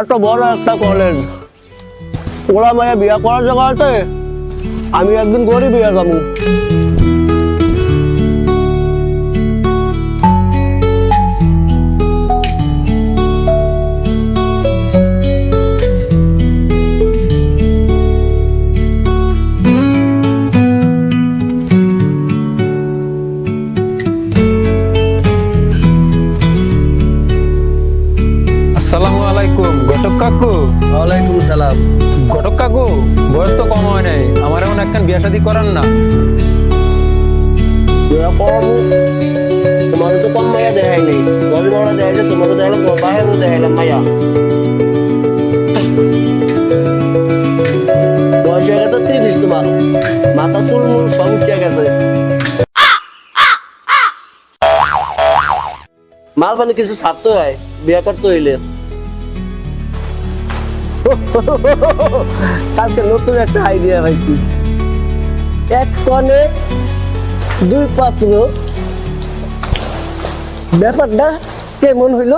এত বড় একটা কলেজ। ওরা মায়া বিয়া করার জায়গা আছে আমি একদিন গরিব বিয়া যাব। আসসালামু আলাইকুম। ঘটক কাকু? ওয়ালাইকুম সালাম। ঘটক কাকু বয়স তো কম হয় নাই। আমার এমন একখান বিয়া শাদি করান না। তোমার তো কম মায়া গরিব ওরা তোমারও বাহেরও দেখাইলাম মায়া। বয়স হয়ে গেছে তিরিশ তোমার। মাথা চুল মুল সব উঠে গেছে। মাল পানি কিছু ছাড়তে হয় বিয়ে করতে হইলে। কালকে নতুন একটা আইডিয়া পাইছি। এক কনে দুই পাত্র। ব্যাপারটা কেমন হইল?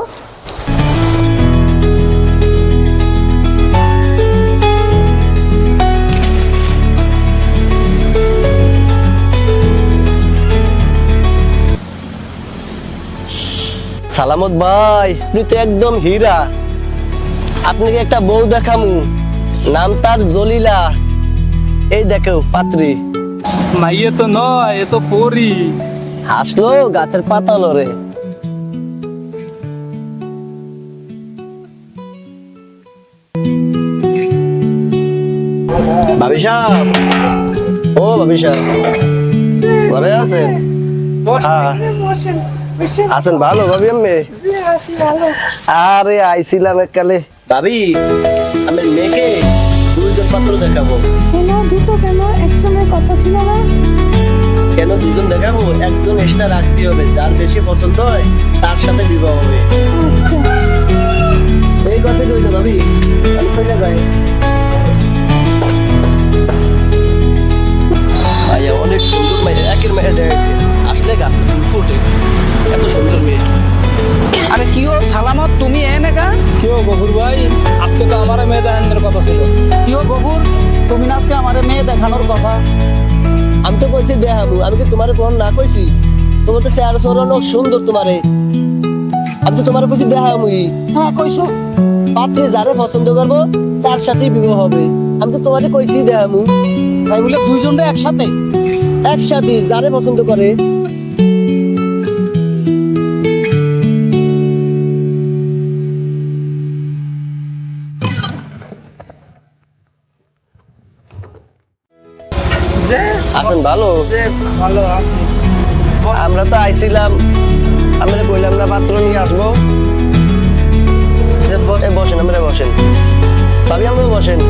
সালামত ভাই আপনি তো একদম হীরা। আপনাকে একটা বউ দেখামু। নাম তার জলিলা। এই দেখো পাত্রী। মাইয়ে তো নয় এ তো পরি। হাসলো গাছের পাতা লরে ভাবি সাহেব। ও ভাবি সাহেব। ঘরে আছেন? হ্যাঁ। আছেন ভালো ভাবি আম্মে? আরে আইছিলাম এককালে। ভাবি আমি মেয়েকে দুইজন পাত্র দেখাবো। কেন? দুটো কেন? একজনের কথা ছিল না? কেন দুজন দেখাবো? একজন এক্সট্রা রাখতে হবে। যার বেশি পছন্দ হয় তার সাথে বিবাহ হবে। আচ্ছা। এই কথা কইলে ভাবি। আমি চলে যাই। ভাইয়া অনেক সুন্দর মেয়ে। একের মেয়ে দেখেছে আসলে গাছ ফুটে। এত সুন্দর আরে কি ও সালামত তুমি এনে গা কি ও গফুর ভাই? আজকে তো আমার মেয়ে দেখানোর কথা ছিল। কি ও গফুর? তুমি না আজকে আমার মেয়ে দেখানোর কথা? আমি তো কইছি দেখাবো আমি কি তোমারে কোন না কইছি? তোমার তো চেয়ার সর অনেক সুন্দর তোমারে। আমি তো তোমার কইছি দেখামুই। হ্যাঁ কইছো। পাত্রে যারে পছন্দ করব তার সাথেই বিবাহ হবে। আমি তো তোমারে কইছি দেখামু তাই বলে দুইজনটা একসাথে? একসাথে যারে পছন্দ করে। আছেন ভালো? ভালো আমরা তো আইছিলাম আমরা কইলাম না পাত্র নিয়ে আসব। বসেন আমরা বসেন। ভাবি আমরা বসেন।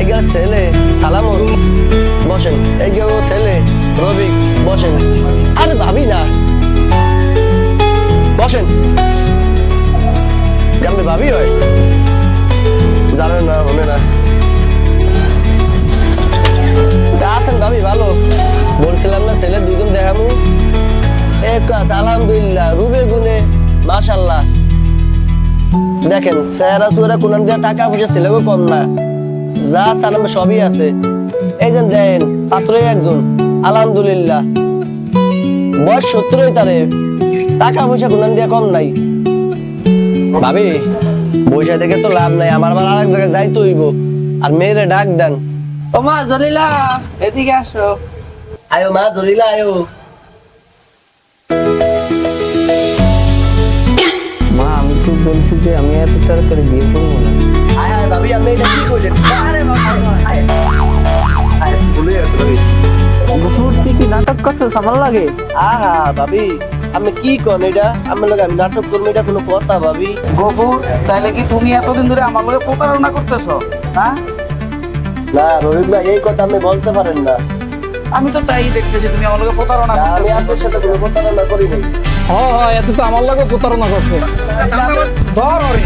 এগুলা ছেলে সালাম। বসেন এগুলো ছেলে রবি বসেন। আরে ভাবি না। বসেন। আপনি ভাবি হয়? এক কাজ আলহামদুলিল্লাহ রুবে গুনে মাশাল্লাহ দেখেন চুহারা কোন দিয়ে টাকা পয়সা ছেলেও কম না। যা চান সবই আছে। এই দেন পাত্রই একজন আলহামদুলিল্লাহ। বয়স সত্তরই তারে টাকা পয়সা কোন দিয়ে কম নাই। ভাবি বৈশা থেকে তো লাভ নাই আমার আবার আরেক জায়গায় যাইতে হইব। আর মেয়েরে ডাক দেন। ও মা জলিলা এদিকে আসো। আয়ো মা জলিলা আয়ো। বলছি যে আমি এত তাড়াতাড়ি বিয়ে করব না। আয় আয় ভাবি আপনি এটা কি করলেন? আরে বাবা আয় আয় ভুলে গেছে ভাবি। গফুর তুই কি নাটক করছিস আমার লাগে? আহা ভাবি আমি কি কন এটা? আমি আমি নাটক করব এটা কোনো কথা ভাবি। গফুর তাইলে কি তুমি এতদিন ধরে আমার লগে প্রতারণা করতেছো? হ্যাঁ? না ভাই এই কথা আপনি বলতে পারেন না। আমি তো তাই দেখতেছি তুমি আমার লগে প্রতারণা আমি আপনার সাথে কোনো প্রতারণা করি নাই। হ্যাঁ হ্যাঁ এত তো আমার লাগে প্রতারণা করছে। ধর ওরে